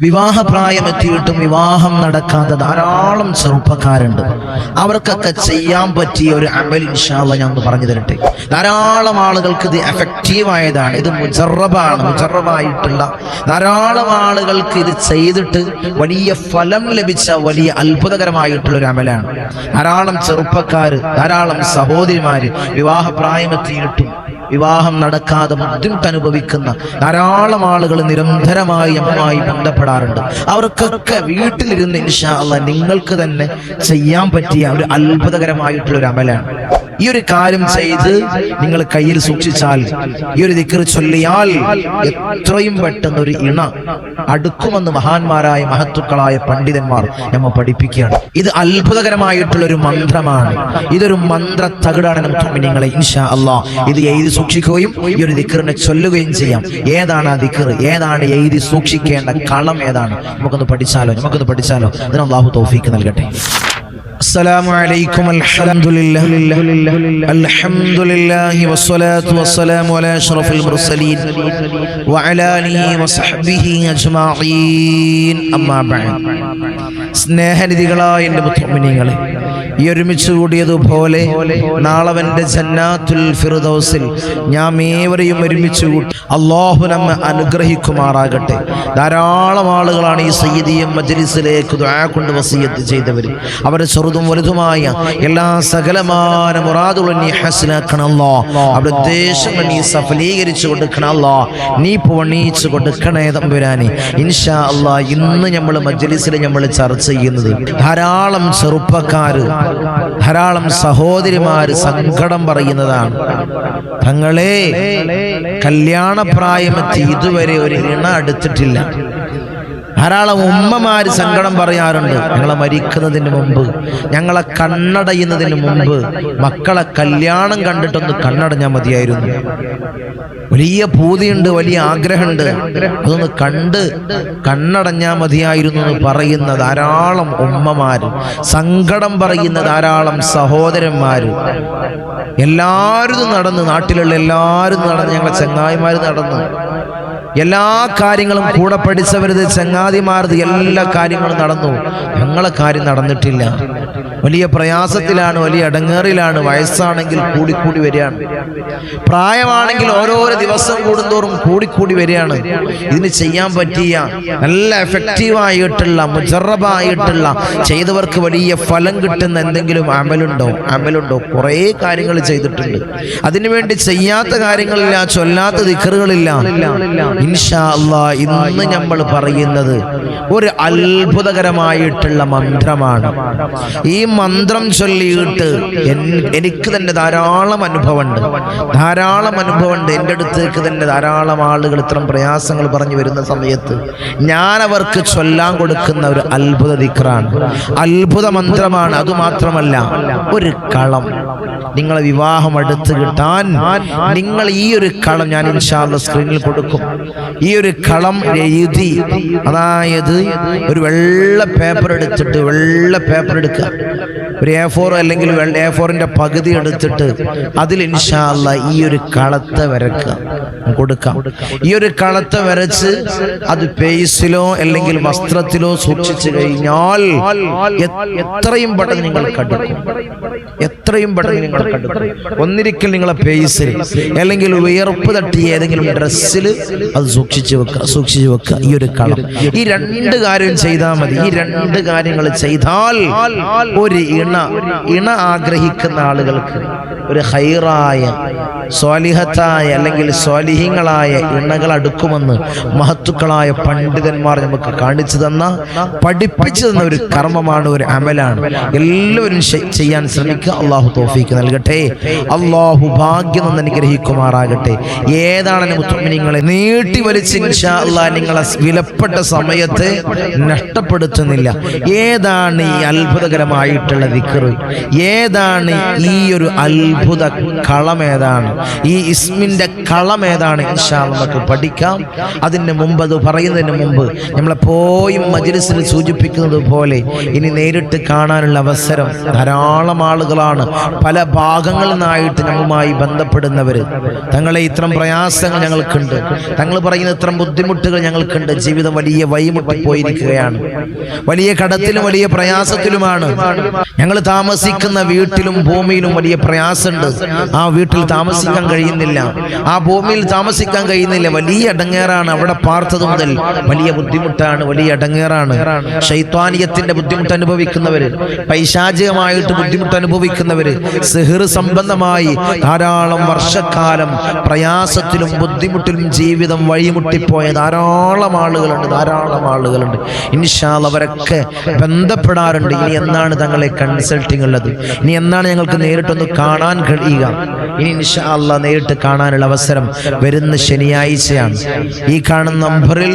വിവാഹപ്രായമെത്തിയിട്ടും വിവാഹം നടക്കാത്ത ധാരാളം ചെറുപ്പക്കാരുണ്ട്. അവർക്കൊക്കെ ചെയ്യാൻ പറ്റിയ ഒരു അമൽ ഇൻഷാല്ല ഞാൻ ഒന്ന് പറഞ്ഞു തരട്ടെ. ധാരാളം ആളുകൾക്ക് ഇത് എഫക്റ്റീവ് ആയതാണ് ഇത് മുജറബാണ് മുജറബായിട്ടുള്ള ധാരാളം ആളുകൾക്ക് ഇത് ചെയ്തിട്ട് വലിയ ഫലം ലഭിച്ച വലിയ അത്ഭുതകരമായിട്ടുള്ള ഒരു അമലാണ്. ധാരാളം ചെറുപ്പക്കാർ ധാരാളം സഹോദരിമാര് വിവാഹ വിവാഹപ്രായമെത്തിയിട്ടും വിവാഹം നടക്കാതെ ബുദ്ധിമുട്ട് അനുഭവിക്കുന്ന ധാരാളം ആളുകൾ നിരന്തരമായി നമ്മുമായി ബന്ധപ്പെടാറുണ്ട്. അവർക്കൊക്കെ വീട്ടിലിരുന്ന് ഇൻഷാല്ല നിങ്ങൾക്ക് തന്നെ ചെയ്യാൻ പറ്റിയ ഒരു അത്ഭുതകരമായിട്ടുള്ള ഒരു അമലാണ്. ഈ ഒരു കാര്യം ചെയ്ത് നിങ്ങൾ കയ്യിൽ സൂക്ഷിച്ചാൽ ഈ ഒരു ദിക്കർ ചൊല്ലിയാൽ എത്രയും പെട്ടെന്ന് ഒരു ഇണ അടുക്കുമെന്ന് മഹാന്മാരായ മഹത്തുക്കളായ പണ്ഡിതന്മാർ നമ്മൾ പഠിപ്പിക്കുകയാണ്. ഇത് അത്ഭുതകരമായിട്ടുള്ള ഒരു മന്ത്രമാണ്. ഇതൊരു മന്ത്ര തകിടാണ് നമുക്ക് നിങ്ങളെ ഇൻഷാ അല്ലാ ഇത് എഴുതി സൂക്ഷിക്കുകയും ഈ ഒരു ദിക്കറിനെ ചൊല്ലുകയും ചെയ്യാം ഏതാണ് ആ ദിക്കർ ഏതാണ് എഴുതി സൂക്ഷിക്കേണ്ട കളം ഏതാണ് നമുക്കൊന്ന് പഠിച്ചാലോ നമുക്കൊന്ന് പഠിച്ചാലോ അതിന് അള്ളാഹു തൗഫീക്ക് നൽകട്ടെ السلام عليكم الحمد لله الحمد لله والصلاة والسلام على أشرف المرسلين وعلى آله وصحبه أجمعين أما بعد സ്നേഹനിധികളായ എൻ്റെ മുത്തമിനിങ്ങളെ ഈ ഒരുമിച്ച് കൂടിയതുപോലെ നാളവന്റെ ജന്നാത്തുൽ ഫിറുദൗസിൽ ഞാൻ ഏവരെയും ഒരുമിച്ച് കൂട്ടി അള്ളാഹു നമ്മെ അനുഗ്രഹിക്കുമാറാകട്ടെ. ധാരാളം ആളുകളാണ് ഈ സയ്യിദിയും മജലിസിലേക്ക് കൊണ്ട് വസീയത്ത് ചെയ്തവർ. അവരെ ചെറുതും വലുതുമായ എല്ലാ സകലമാന മുറാദുകളും നീ ഹസനാക്കണല്ലോ അവരുടെ ഉദ്ദേശങ്ങൾ നീ സഫലീകരിച്ചു കൊടുക്കണല്ലോ നീ പൊണീച്ചു കൊടുക്കണേ തമ്പുരാനെ. ഇൻഷാ അല്ലാ ഇന്ന് നമ്മൾ മജലിസിൽ നമ്മൾ ചർച്ച ചെയ്യുന്നത് ധാരാളം ചെറുപ്പക്കാര് ധാരാളം സഹോദരിമാർ സങ്കടം പറയുന്നതാണ്. തങ്ങളെ കല്യാണപ്രായമെത്തി ഇതുവരെ ഒരു ഇണ അടുത്തിട്ടില്ല ധാരാളം ഉമ്മമാര് സങ്കടം പറയാറുണ്ട്. ഞങ്ങളെ മരിക്കുന്നതിന് മുമ്പ് ഞങ്ങളെ കണ്ണടയുന്നതിന് മുമ്പ് മക്കളെ കല്യാണം കണ്ടിട്ടൊന്ന് കണ്ണടഞ്ഞാൽ മതിയായിരുന്നു. വലിയ പൂതിയുണ്ട് വലിയ ആഗ്രഹമുണ്ട്. അതൊന്ന് കണ്ട് കണ്ണടഞ്ഞാൽ മതിയായിരുന്നു എന്ന് പറയുന്ന ധാരാളം ഉമ്മമാർ സങ്കടം പറയുന്ന ധാരാളം സഹോദരന്മാർ എല്ലാവരും നടന്ന് നാട്ടിലുള്ള എല്ലാവരും നടന്ന് ഞങ്ങളെ ചങ്ങായിമാർ നടന്ന് എല്ലാ കാര്യങ്ങളും കൂടെ പഠിച്ചവരത് ചങ്ങാതിമാരത് എല്ലാ കാര്യങ്ങളും നടന്നു. ഞങ്ങളെ കാര്യം നടന്നിട്ടില്ല. വലിയ പ്രയാസത്തിലാണ് വലിയ അടങ്ങേറിലാണ് വയസ്സാണെങ്കിൽ കൂടിക്കൂടി വരികയാണ്. പ്രായമാണെങ്കിൽ ഓരോരോ ദിവസം കൂടുന്തോറും കൂടിക്കൂടി വരികയാണ്. ഇതിന് ചെയ്യാൻ പറ്റിയ നല്ല എഫക്റ്റീവായിട്ടുള്ള മുജറബായിട്ടുള്ള ചെയ്തവർക്ക് വലിയ ഫലം കിട്ടുന്ന എന്തെങ്കിലും അമലുണ്ടോ? അമലുണ്ടോ? കുറേ കാര്യങ്ങൾ ചെയ്തിട്ടുണ്ട്. അതിനുവേണ്ടി ചെയ്യാത്ത കാര്യങ്ങളില്ല ചൊല്ലാത്ത ദിക്കറുകളില്ല. ഇൻഷാ അള്ളാ ഇന്ന് നമ്മൾ പറയുന്നത് ഒരു അത്ഭുതകരമായിട്ടുള്ള മന്ത്രമാണ്. ഈ മന്ത്രം ചൊല്ലിയിട്ട് എനിക്ക് തന്നെ ധാരാളം അനുഭവമുണ്ട്. ധാരാളം അനുഭവമുണ്ട്. എന്റെ അടുത്തേക്ക് തന്നെ ധാരാളം ആളുകൾ ഇത്തരം പ്രയാസങ്ങൾ പറഞ്ഞു വരുന്ന സമയത്ത് ഞാൻ അവർക്ക് ചൊല്ലാൻ കൊടുക്കുന്ന ഒരു അത്ഭുത ദിക്റാണ്. അത്ഭുത മന്ത്രമാണ്. അതുമാത്രമല്ല ഒരു കളം. നിങ്ങളെ വിവാഹം അടുത്ത് കിട്ടാൻ നിങ്ങൾ ഈ ഒരു കളം ഞാൻ ഇൻഷാല്ല സ്ക്രീനിൽ കൊടുക്കും. ഈ ഒരു കളം എഴുതി അതായത് ഒരു വെള്ള പേപ്പർ എടുത്തിട്ട് വെള്ള പേപ്പർ എടുക്കുക. ഒരു എ ഫോർ അല്ലെങ്കിൽ എ ഫോറിന്റെ പകുതി എടുത്തിട്ട് അതിൽ ഇൻഷാല്ല ഈ ഒരു കളത്തെ വരക്കുക. കൊടുക്കാം. ഈ ഒരു കളത്തെ വരച്ച് അത് പേസിലോ അല്ലെങ്കിൽ വസ്ത്രത്തിലോ സൂക്ഷിച്ചു കഴിഞ്ഞാൽ എത്രയും പെട്ടെന്ന് നിങ്ങൾ കണ്ടെത്തും എത്രയും പെട്ടെന്ന് നിങ്ങൾ കണ്ടെത്തും ഒന്നിരിക്കൽ നിങ്ങളെ പേസിൽ അല്ലെങ്കിൽ വിയർപ്പ് തട്ടിയ ഏതെങ്കിലും ഡ്രസ്സിൽ അത് സൂക്ഷിച്ചു വെക്കുക സൂക്ഷിച്ചു വെക്കുക. ഈ ഒരു കളം. ഈ രണ്ട് കാര്യം ചെയ്താൽ മതി. ഈ രണ്ട് കാര്യങ്ങൾ ചെയ്താൽ ഒരു ഇണ ഇണ ആഗ്രഹിക്കുന്ന ആളുകൾക്ക് ഒരു ഹൈറായ സ്വാലിഹത്തായ അല്ലെങ്കിൽ സ്വാലിഹ്യങ്ങളായ ഇണകൾ അടുക്കുമെന്ന് മഹത്തുക്കളായ പണ്ഡിതന്മാർ നമുക്ക് കാണിച്ചു തന്ന പഠിപ്പിച്ചു തന്ന ഒരു കർമ്മമാണ് ഒരു അമലാണ്. എല്ലാവരും ചെയ്യാൻ ശ്രമിക്കുക. അള്ളാഹു തോഫീക്ക് നൽകട്ടെ. അള്ളാഹു ഭാഗ്യം നിന്ന് അനുഗ്രഹിക്കുമാറാകട്ടെ. ഏതാണ് നിങ്ങളെ നീട്ടി വലിച്ച് അള്ളാഹ് നിങ്ങളെ വിലപ്പെട്ട സമയത്തെ നഷ്ടപ്പെടുത്തുന്നില്ല. ഏതാണ് ഈ അത്ഭുതകരമായിട്ടുള്ള ദിക്കറ് ഏതാണ് ഈ ഒരു അത്ഭുത കളം ഏതാണ്? ഈ ഇസ്മിന്റെ കളം ഏതാണ്? ഇൻഷാ നമുക്ക് പഠിക്കാം. അതിന് മുമ്പ് അത് പറയുന്നതിന് മുമ്പ് നമ്മളെപ്പോയും മജ്ലിസിൽ സൂചിപ്പിക്കുന്നത് പോലെ ഇനി നേരിട്ട് കാണാനുള്ള അവസരം ധാരാളം ആളുകളാണ്. പല ഭാഗങ്ങളിൽ നിന്നായിട്ട് നമ്മളുമായി ബന്ധപ്പെടുന്നവർ. തങ്ങളെ ഇത്തരം പ്രയാസങ്ങൾ ഞങ്ങൾക്കുണ്ട്. തങ്ങൾ പറയുന്ന ഇത്തരം ബുദ്ധിമുട്ടുകൾ ഞങ്ങൾക്കുണ്ട്. ജീവിതം വലിയ വഴിമുട്ടി പോയിരിക്കുകയാണ് വലിയ കടത്തിലും വലിയ പ്രയാസത്തിലുമാണ്. ഞങ്ങൾ താമസിക്കുന്ന വീട്ടിലും ഭൂമിയിലും വലിയ പ്രയാസമുണ്ട്. ആ വീട്ടിൽ താമസിക്കാൻ കഴിയുന്നില്ല. ആ ഭൂമിയിൽ താമസിക്കാൻ കഴിയുന്നില്ല. വലിയ അടങ്ങേറാണ് അവിടെ പാർത്തത് മുതൽ. വലിയ ബുദ്ധിമുട്ടാണ് വലിയ അടങ്ങേറാണ്. ശൈത്വാനിയത്തിന്റെ ബുദ്ധിമുട്ട് അനുഭവിക്കുന്നവര് പൈശാചികമായിട്ട് ബുദ്ധിമുട്ട് അനുഭവിക്കുന്നവര് സിഹിർ സംബന്ധമായി ധാരാളം വർഷക്കാലം പ്രയാസത്തിലും ബുദ്ധിമുട്ടിലും ജീവിതം വഴിമുട്ടിപ്പോയ ധാരാളം ആളുകളുണ്ട് ധാരാളം ആളുകളുണ്ട്. ഇൻഷാൽ അവരൊക്കെ ബന്ധപ്പെടാറുണ്ട്. ഇനി എന്നാണ് തങ്ങളെ കൺസൾട്ടിങ് ഉള്ളത്. ഇനി എന്നാണ് ഞങ്ങൾക്ക് നേരിട്ടൊന്ന് കാണാൻ കഴിയുക? ഇനി ഇൻഷാ അല്ലാ നേരിട്ട് കാണാനുള്ള അവസരം വരുന്ന ശനിയാഴ്ചയാണ്. ഈ കാണുന്ന നമ്പറിൽ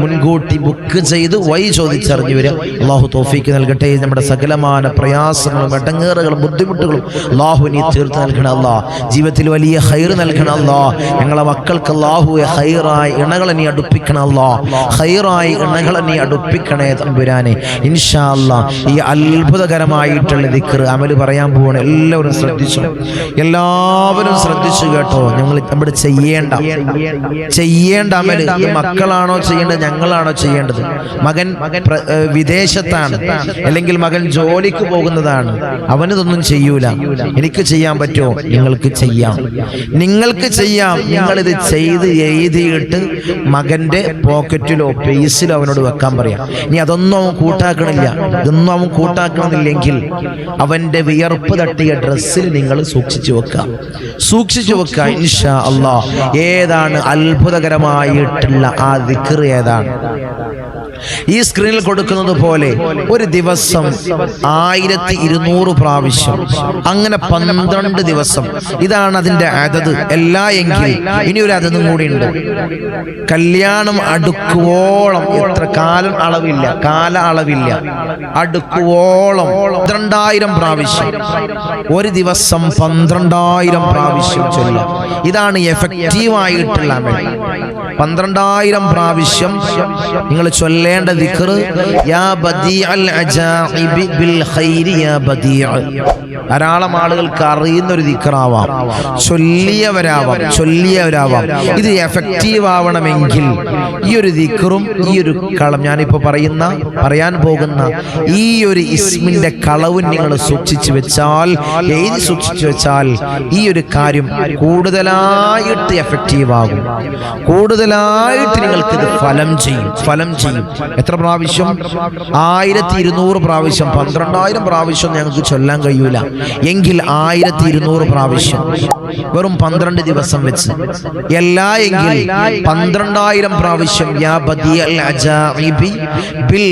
മുൻകൂട്ടി ബുക്ക് ചെയ്ത് വൈ ചോദിച്ചറിഞ്ഞു വരിക. അള്ളാഹു തോഫിക്ക് നൽകട്ടെ. നമ്മുടെ സകലമാന പ്രയാസങ്ങളും വെട്ടങ്ങേറുകളും ബുദ്ധിമുട്ടുകളും അള്ളാഹു നീ തീർത്ത് നൽകണം അല്ലാ. ജീവിതത്തിൽ വലിയ ഹൈർ നൽകണം അല്ലാ. ഞങ്ങളെ മക്കൾക്ക് അള്ളാഹുവെ ഹൈറായി ഇണകളെ നീ അടുപ്പിക്കണം അല്ലാ. ഹൈറായി ഇണകളെ നീ അടുപ്പിക്കണേ തമ്പുരാനെ. ഇൻഷാ അല്ലാ. ഈ അത്ഭുതകരമായിട്ടുള്ള ദിക്കർ അമൽ പറയാൻ പോവാണ്. എല്ലാവരും ശ്രദ്ധിച്ചു. എല്ലാവരും ശ്രദ്ധിച്ചു കേട്ടോ. ഞങ്ങൾ നമ്മുടെ ചെയ്യേണ്ട. ചെയ്യേണ്ട അമൽ. മക്കളാണോ ചെയ്യേണ്ടത് ഞങ്ങളാണോ ചെയ്യേണ്ടത്? മകൻ വിദേശത്താണ്. അല്ലെങ്കിൽ മകൻ ജോലിക്ക് പോകുന്നതാണ്. അവനതൊന്നും ചെയ്യൂല. എനിക്ക് ചെയ്യാൻ പറ്റുമോ? നിങ്ങൾക്ക് ചെയ്യാം. നിങ്ങൾക്ക് ചെയ്യാം. നിങ്ങളിത് ചെയ്ത് എഴുതിയിട്ട് മകന്റെ പോക്കറ്റിലോ പേസിലോ അവനോട് വെക്കാൻ പറയാം. ഇനി അതൊന്നും അവൻ കൂട്ടാക്കണില്ല. ഇതൊന്നും അവൻ കൂട്ടാക്കണമെന്നില്ലെങ്കിൽ അവന്റെ വിയർപ്പ് തട്ടിയ ഡ്രസ്സിൽ നിങ്ങൾ സൂക്ഷിച്ചു വെക്കുക. സൂക്ഷിച്ചു വെക്കുക ഇൻഷാ അള്ളാ. ഏതാണ് അത്ഭുതകരമായിട്ടുള്ള ആ ദിക്ർ ഏതാണ്? ഈ സ്ക്രീനിൽ കൊടുക്കുന്നത് പോലെ ഒരു ദിവസം ആയിരത്തി ഇരുന്നൂറ് പ്രാവശ്യം. അങ്ങനെ പന്ത്രണ്ട് ദിവസം. ഇതാണ് അതിന്റെ അതത്. എല്ലാ എങ്കിൽ ഇനി ഒരു അതതും കൂടി ഉണ്ട് കല്യാണം അടുക്കുവോളം എത്ര കാലം അളവില്ല. കാല അളവില്ല. അടുക്കുവോളം പന്ത്രണ്ടായിരം പ്രാവശ്യം. ഒരു ദിവസം പന്ത്രണ്ടായിരം പ്രാവശ്യം ചൊല്ലാം. ഇതാണ് എഫക്റ്റീവ് ആയിട്ടുള്ള പന്ത്രണ്ടായിരം പ്രാവശ്യം നിങ്ങൾ ചൊല്ലേണ്ട യാ ബിൽ ഖൈരി യാ ധാരാളം ആളുകൾക്ക് അറിയുന്ന ഒരു ദിക്കറാവാം ചൊല്ലിയവരാവാം ചൊല്ലിയവരാവാം. ഇത് എഫക്റ്റീവ് ആവണമെങ്കിൽ ഈ ഒരു ദിക്കറും ഈ ഒരു കളം ഞാനിപ്പോൾ പറയുന്ന പറയാൻ പോകുന്ന ഈ ഒരു ഇസ്മിന്റെ കളവും നിങ്ങൾ സൂക്ഷിച്ചു വെച്ചാൽ എഴുതി സൂക്ഷിച്ചു വെച്ചാൽ ഈ ഒരു കാര്യം കൂടുതലായിട്ട് എഫക്റ്റീവ് ആകും. കൂടുതലായിട്ട് നിങ്ങൾക്ക് ഇത് ഫലം ചെയ്യും ഫലം ചെയ്യും. എത്ര പ്രാവശ്യം? ആയിരത്തി ഇരുന്നൂറ് പ്രാവശ്യം പന്ത്രണ്ടായിരം പ്രാവശ്യം ഞങ്ങൾക്ക് ചൊല്ലാൻ കഴിയൂല. എങ്കിൽ ആയിരത്തി ഇരുന്നൂറ് പ്രാവശ്യം. വെറും പന്ത്രണ്ട് ദിവസം വെച്ച്. എല്ലാ എങ്കിൽ പന്ത്രണ്ടായിരം പ്രാവശ്യം യാ ബിൽ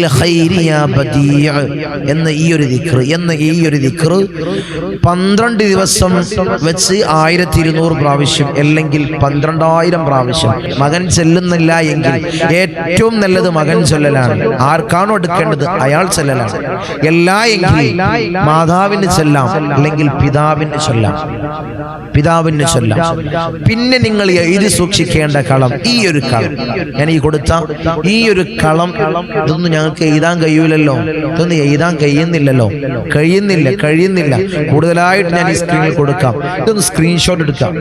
എന്ന ഈ ഒരു ദിക്ർ എന്ന ഈ ഒരു ദിക്ർ പന്ത്രണ്ട് ദിവസം വെച്ച് ആയിരത്തി ഇരുന്നൂറ് പ്രാവശ്യം അല്ലെങ്കിൽ പന്ത്രണ്ടായിരം പ്രാവശ്യം മകൻ ചെല്ലുന്നില്ല എങ്കിൽ ഏറ്റവും നല്ലത് മകൻ ചൊല്ലലാണ്. ആർക്കാണോ എടുക്കേണ്ടത്? അയാൾ ചെല്ലലാണ്. എല്ലാ എങ്കിൽ മാതാവിന് ചെല്ലാം അല്ലെങ്കിൽ പിതാവിന് ചൊല്ലാം. പിതാവിന് ചൊല്ലാം. പിന്നെ നിങ്ങൾ എഴുതി സൂക്ഷിക്കേണ്ട കളം ഈ ഒരു കളം. ഞാൻ ഈ കൊടുത്ത ഈ ഒരു കളം ഇതൊന്നും ഞങ്ങൾക്ക് എഴുതാൻ കഴിയൂലല്ലോ. ഇതൊന്നും എഴുതാൻ കഴിയുന്നില്ലല്ലോ. കഴിയുന്നില്ല കഴിയുന്നില്ല. കൂടുതലായിട്ട് ഞാൻ ഈ സ്ക്രീനിൽ കൊടുക്കാം. ഇതൊന്ന് സ്ക്രീൻഷോട്ട് എടുക്കാം.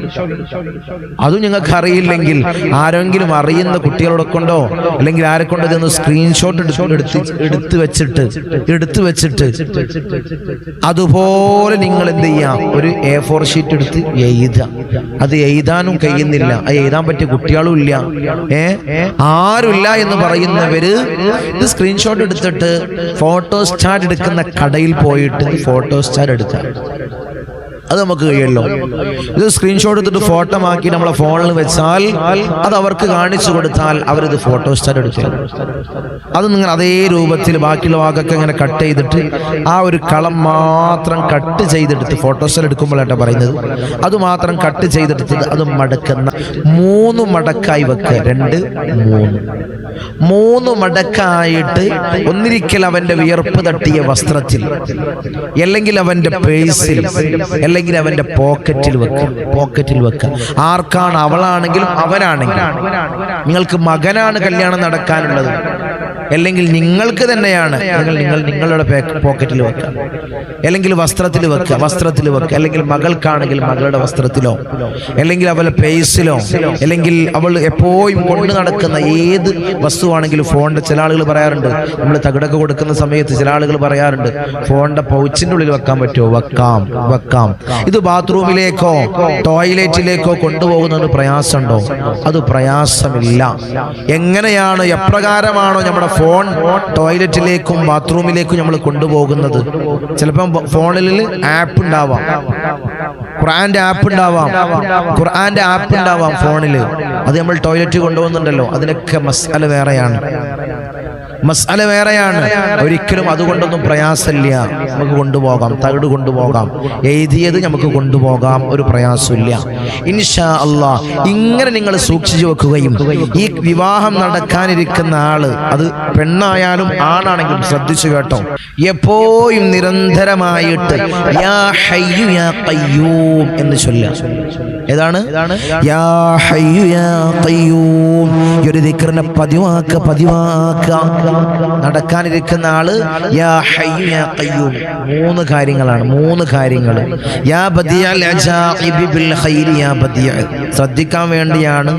അതും ഞങ്ങൾക്ക് അറിയില്ലെങ്കിൽ ആരെങ്കിലും അറിയുന്ന കുട്ടികളോടെ കൊണ്ടോ അല്ലെങ്കിൽ ആരെ കൊണ്ടോ ഇതൊന്ന് സ്ക്രീൻഷോട്ട് എടുത്ത് എടുത്ത് വെച്ചിട്ട് എടുത്ത് വെച്ചിട്ട് അതുപോലെ നിങ്ങൾ എന്ത് ചെയ്യാം? ഒരു എ ഫോർ ഷീറ്റ് എടുത്ത് എഴുതാം അത് എഴുതാനും കഴിയുന്നില്ല. അത് എഴുതാൻ പറ്റിയ കുട്ടികളും ഇല്ല. ഏ? ആരുമില്ല എന്ന് പറയുന്നവര് ഇത് സ്ക്രീൻഷോട്ട് എടുത്തിട്ട് ഫോട്ടോ സ്റ്റാർ എടുക്കുന്ന കടയിൽ പോയിട്ട് ഫോട്ടോ സ്റ്റാർ എടുക്കാം അത് നമുക്ക് കഴിയല്ലോ. ഇത് സ്ക്രീൻഷോട്ട് എടുത്തിട്ട് ഫോട്ടോ ആക്കി നമ്മളെ ഫോണിൽ വെച്ചാൽ അത് അവർക്ക് കാണിച്ചു കൊടുത്താൽ അവരിത് ഫോട്ടോ സ്റ്റാർ എടുക്കും. അത് നിങ്ങൾ അതേ രൂപത്തിൽ ബാക്കിയുള്ള ഭാഗമൊക്കെ ഇങ്ങനെ കട്ട് ചെയ്തിട്ട് ആ ഒരു കളം മാത്രം കട്ട് ചെയ്തെടുത്ത് ഫോട്ടോ സ്റ്റാർ എടുക്കുമ്പോഴാണ് പറയുന്നത്. അത് മാത്രം കട്ട് ചെയ്തെടുത്ത് അത് മടക്കുന്ന മൂന്ന് മടക്കായി വെക്കുക രണ്ട് മൂന്ന്. മൂന്ന് മടക്കായിട്ട് ഒന്നിരിക്കൽ അവന്റെ വിയർപ്പ് തട്ടിയ വസ്ത്രത്തിൽ അല്ലെങ്കിൽ അവന്റെ പേഴ്സിൽ അല്ലെങ്കിൽ അവന്റെ പോക്കറ്റിൽ വെക്കുക പോക്കറ്റിൽ വെക്കുക ആർക്കാണ് അവളാണെങ്കിലും അവനാണെങ്കിലും. നിങ്ങൾക്ക് മകനാണ് കല്യാണം നടക്കാനുള്ളത്. അല്ലെങ്കിൽ നിങ്ങൾക്ക് തന്നെയാണ് നിങ്ങൾ നിങ്ങൾ നിങ്ങളുടെ പോക്കറ്റിൽ വെക്കുക. അല്ലെങ്കിൽ വസ്ത്രത്തിൽ വെക്കുക വസ്ത്രത്തിൽ വെക്കുക. അല്ലെങ്കിൽ മകൾക്കാണെങ്കിൽ മകളുടെ വസ്ത്രത്തിലോ അല്ലെങ്കിൽ അവളെ പേഴ്സിലോ അല്ലെങ്കിൽ അവൾ എപ്പോഴും കൊണ്ടു നടക്കുന്ന ഏത് വസ്തുവാണെങ്കിലും ഫോണിന്റെ ചില ആളുകൾ പറയാറുണ്ട് നമ്മൾ തകിടൊക്കെ കൊടുക്കുന്ന സമയത്ത് ചില ആളുകൾ പറയാറുണ്ട് ഫോണിന്റെ പൗച്ചിന്റെ ഉള്ളിൽ വെക്കാൻ പറ്റുമോ? വെക്കാം വെക്കാം. ഇത് ബാത്റൂമിലേക്കോ ടോയ്ലറ്റിലേക്കോ കൊണ്ടുപോകുന്നത് പ്രയാസമുണ്ടോ? അത് പ്രയാസമില്ല. എങ്ങനെയാണ് എപ്രകാരമാണോ നമ്മുടെ ഫോൺ ടോയ്ലറ്റിലേക്കും ബാത്റൂമിലേക്കും നമ്മൾ കൊണ്ടുപോകുന്നത്. ചിലപ്പം ഫോണിൽ ആപ്പ് ഉണ്ടാവാം. ഖുർആന്റെ ആപ്പ് ഉണ്ടാവാം. ഖുർആന്റെ ആപ്പ് ഉണ്ടാവാം ഫോണിൽ അത് നമ്മൾ ടോയ്ലറ്റ് കൊണ്ടുപോകുന്നുണ്ടല്ലോ. അതിനൊക്കെ മസാല വേറെയാണ്. മസാല വേറെയാണ്. ഒരിക്കലും അതുകൊണ്ടൊന്നും പ്രയാസമില്ല. നമുക്ക് കൊണ്ടുപോകാം. തകിട് കൊണ്ടുപോകാം. എഴുതിയത് നമുക്ക് കൊണ്ടുപോകാം. ഒരു പ്രയാസമില്ല. ഇൻഷാ അള്ളാ ഇങ്ങനെ നിങ്ങൾ സൂക്ഷിച്ചു വെക്കുകയും ഈ വിവാഹം നടക്കാനിരിക്കുന്ന ആൾ അത് പെണ്ണായാലും ആണാണെങ്കിലും ശ്രദ്ധിച്ചു കേട്ടോ. എപ്പോഴും നിരന്തരമായിട്ട് യാ ഹയ്യു യാ എന്ന് ചൊല്ല ഏതാണ്? യാ ഹയ്യു യാ ഒരു ദിക്കറിനെ പതിവാക്ക പതിവാക്ക നടക്കാനിരിക്കുന്ന ആൾ യാ യാ മൂന്ന് കാര്യങ്ങളാണ് മൂന്ന് കാര്യങ്ങൾ യാ ബിൽ ഖൈരി യാ ബദിയ. ശ്രദ്ധിക്കാൻ വേണ്ടിയാണ്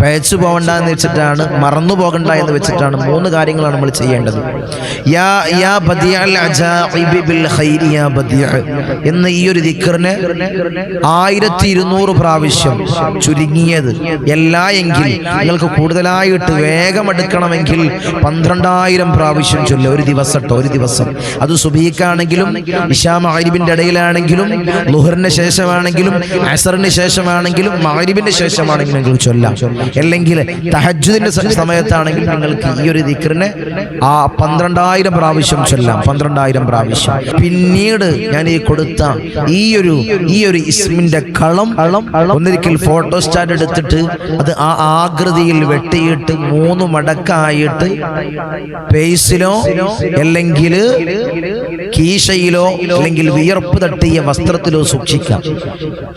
പഴച്ചു പോകണ്ട എന്ന് വെച്ചിട്ടാണ് മറന്നു പോകണ്ട എന്ന് വെച്ചിട്ടാണ് മൂന്ന് കാര്യങ്ങളാണ് നമ്മൾ ചെയ്യേണ്ടത്. യാ യാ ബിൽ ഖൈരി യാ ബദിയ. എന്ന ഈ ഒരു ദിക്റിനെ ആയിരത്തി ഇരുന്നൂറ് പ്രാവശ്യം ചുരുങ്ങിയത്. എല്ലാ എങ്കിൽ നിങ്ങൾക്ക് കൂടുതലായിട്ട് വേഗം എടുക്കണമെങ്കിൽ പന്ത്രണ്ടായിരം പ്രാവശ്യം ചൊല്ല. ഒരു ദിവസം കേട്ടോ ഒരു ദിവസം. അത് സുബീക്കാണെങ്കിലും ഇഷാ മഹരിബിന്റെ ഇടയിലാണെങ്കിലും ലുഹറിന് ശേഷമാണെങ്കിലും അസറിന് ശേഷമാണെങ്കിലും മഹരിബിന്റെ ശേഷമാണെങ്കിലും നിങ്ങൾ ചൊല്ലാം. അല്ലെങ്കിൽ തഹജുദിന്റെ സമയത്താണെങ്കിൽ നിങ്ങൾക്ക് ഈ ഒരു ദിക്റിനെ ആ പന്ത്രണ്ടായിരം പ്രാവശ്യം ചൊല്ലാം. പന്ത്രണ്ടായിരം പ്രാവശ്യം. പിന്നീട് ഞാൻ ഈ കൊടുത്ത ഈ ഒരു ഈ ഒരു ഇസ്മിന്റെ കളം ഒന്നിരിക്കൽ ഫോട്ടോ സ്റ്റാൻഡ് എടുത്തിട്ട് അത് ആ ആകൃതിയിൽ വെട്ടിയിട്ട് മൂന്ന് മടക്കായിട്ട് പേസിലോ അല്ലെങ്കിൽ കീശയിലോ അല്ലെങ്കിൽ വിയർപ്പ് തട്ടിയ വസ്ത്രത്തിലോ സൂക്ഷിക്കാം.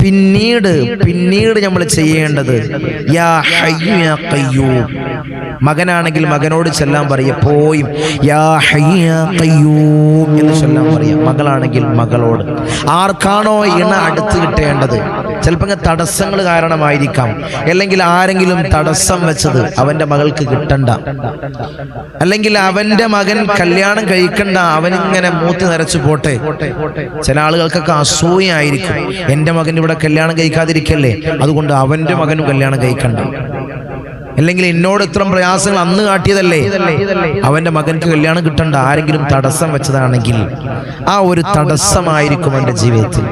പിന്നീട് പിന്നീട് നമ്മൾ ചെയ്യേണ്ടത് യാ ഹയ്യു യാ മകനാണെങ്കിൽ മകനോട് ചെല്ലാൻ പറയും പോയും. യാ ഹയ്യു എന്ന് ചൊല്ലാൻ പറയാം. മകളാണെങ്കിൽ മകളോട്. ആർക്കാണോ ഇണ അടുത്ത് കിട്ടേണ്ടത്? ചിലപ്പോൾ തടസ്സങ്ങൾ കാരണമായിരിക്കാം. അല്ലെങ്കിൽ ആരെങ്കിലും തടസ്സം വെച്ചത് അവന്റെ മകൾക്ക് കിട്ടണ്ട. അല്ലെങ്കിൽ അവന്റെ മകൻ കല്യാണം കഴിക്കണ്ട അവനിങ്ങനെ മൂത്ത് നിരച്ചു പോട്ടെ. ചില ആളുകൾക്കൊക്കെ അസൂയായിരിക്കും എന്റെ മകൻ ഇവിടെ കല്യാണം കഴിക്കാതിരിക്കല്ലേ? അതുകൊണ്ട് അവന്റെ മകനും കല്യാണം കഴിക്കണ്ട. അല്ലെങ്കിൽ എന്നോട് ഇത്രയും പ്രയാസങ്ങൾ അന്ന് കാട്ടിയതല്ലേ? അവന്റെ മകൻക്ക് കല്യാണം കിട്ടണ്ട. ആരെങ്കിലും തടസ്സം വെച്ചതാണെങ്കിൽ ആ ഒരു തടസ്സമായിരിക്കും എന്റെ ജീവിതത്തിൽ.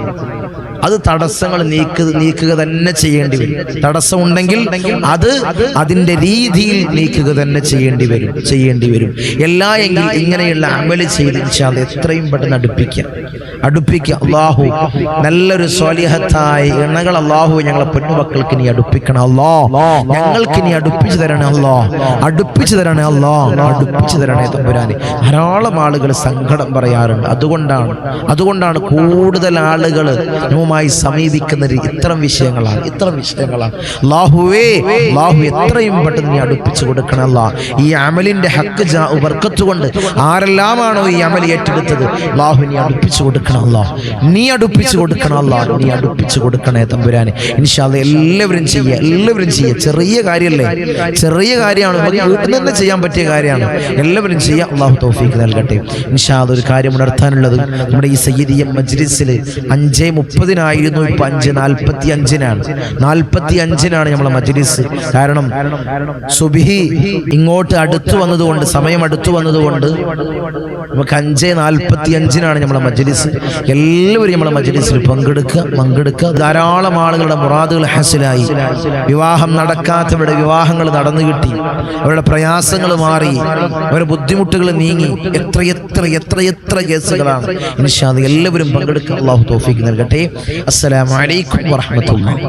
അത് തടസ്സങ്ങൾ നീക്കുക നീക്കുക തന്നെ ചെയ്യേണ്ടി വരും. തടസ്സം ഉണ്ടെങ്കിൽ അത് അതിന്റെ രീതിയിൽ നീക്കുക തന്നെ ചെയ്യേണ്ടി വരും. ചെയ്യേണ്ടി വരും. എല്ലാ എങ്കിൽ ഇങ്ങനെയുള്ള അമൽ ചെയ്ത് എത്രയും പെട്ടെന്ന് അടുപ്പിക്കാം. അടുപ്പിക്കുക. അള്ളാഹു നല്ലൊരു സ്വാലിഹത്തായ ഇണകൾ അള്ളാഹു ഞങ്ങളെ പൊന്നുമക്കൾക്ക് നീ അടുപ്പിക്കണം. അല്ലോ ഞങ്ങൾക്ക് നീ അടുപ്പിച്ചു തരണേ അല്ലോ അടുപ്പിച്ചു തരണേ അല്ലോ അടുപ്പിച്ചു തരണേ തമ്പുരാനെ. ധാരാളം ആളുകൾ സങ്കടം പറയാറുണ്ട്. അതുകൊണ്ടാണ് അതുകൊണ്ടാണ് കൂടുതൽ ആളുകൾ നമ്മുമായി സമീപിക്കുന്ന ഇത്തരം വിഷയങ്ങളാണ് ഇത്തരം വിഷയങ്ങളാണ്. ലാഹുവേ ലാഹു എത്രയും പെട്ടെന്ന് നീ അടുപ്പിച്ചു കൊടുക്കണം അല്ല ഈ അമലിന്റെ ഹക്ക് ജാ ബർക്കത്ത് കൊണ്ട് ആരെല്ലാമാണോ ഈ അമൽ ഏറ്റെടുത്തത്? ലാഹു നീ അടുപ്പിച്ചു കൊടുക്കണം. അല്ലാ നീ അടുപ്പിച്ച് കൊടുക്കണം അല്ലാ നീ അടുപ്പിച്ച് കൊടുക്കണേ തമ്പുരാൻ ഇൻഷാല്ല എല്ലാവരും ചെയ്യുക എല്ലാവരും ചെയ്യുക ചെറിയ കാര്യമല്ലേ ചെറിയ കാര്യമാണ്. വീട്ടിൽ തന്നെ ചെയ്യാൻ പറ്റിയ കാര്യമാണ്. എല്ലാവരും ചെയ്യുക അള്ളാഹു തോഫീക്ക് നൽകട്ടെ. ഇൻഷാദ് ഒരു കാര്യം ഉണർത്താനുള്ളത് നമ്മുടെ ഈ സയ്യിദിയ മജ്ലിസിൽ അഞ്ചേ മുപ്പതിനായിരുന്നു. ഇപ്പൊ അഞ്ച് നാൽപ്പത്തി അഞ്ചിനാണ് നാൽപ്പത്തി അഞ്ചിനാണ് നമ്മളെ മജ്ലിസ്. കാരണം സുബിഹി ഇങ്ങോട്ട് അടുത്തു വന്നതുകൊണ്ട് സമയം അടുത്തു വന്നതുകൊണ്ട് നമുക്ക് അഞ്ചേ നാൽപ്പത്തി അഞ്ചിനാണ് നമ്മളെ മജ്ലിസ്. എല്ലാവരും നമ്മുടെ മജ്ലിസിൽ പങ്കെടുക്കുക പങ്കെടുക്കുക. ധാരാളം ആളുകളുടെ മുറാദുകൾ ഹസിലായി. വിവാഹം നടക്കാത്തവരുടെ വിവാഹങ്ങൾ നടന്നു കിട്ടി. അവരുടെ പ്രയാസങ്ങൾ മാറി. അവരുടെ ബുദ്ധിമുട്ടുകൾ നീങ്ങി. എത്ര എത്ര എത്ര എത്ര കേസുകളാണ്. എല്ലാവരും പങ്കെടുക്കുക. അള്ളാഹു തോഫിക്ക് നൽകട്ടെ. അസ്സലാമു അലൈക്കും വറഹ്മത്തുള്ളാഹി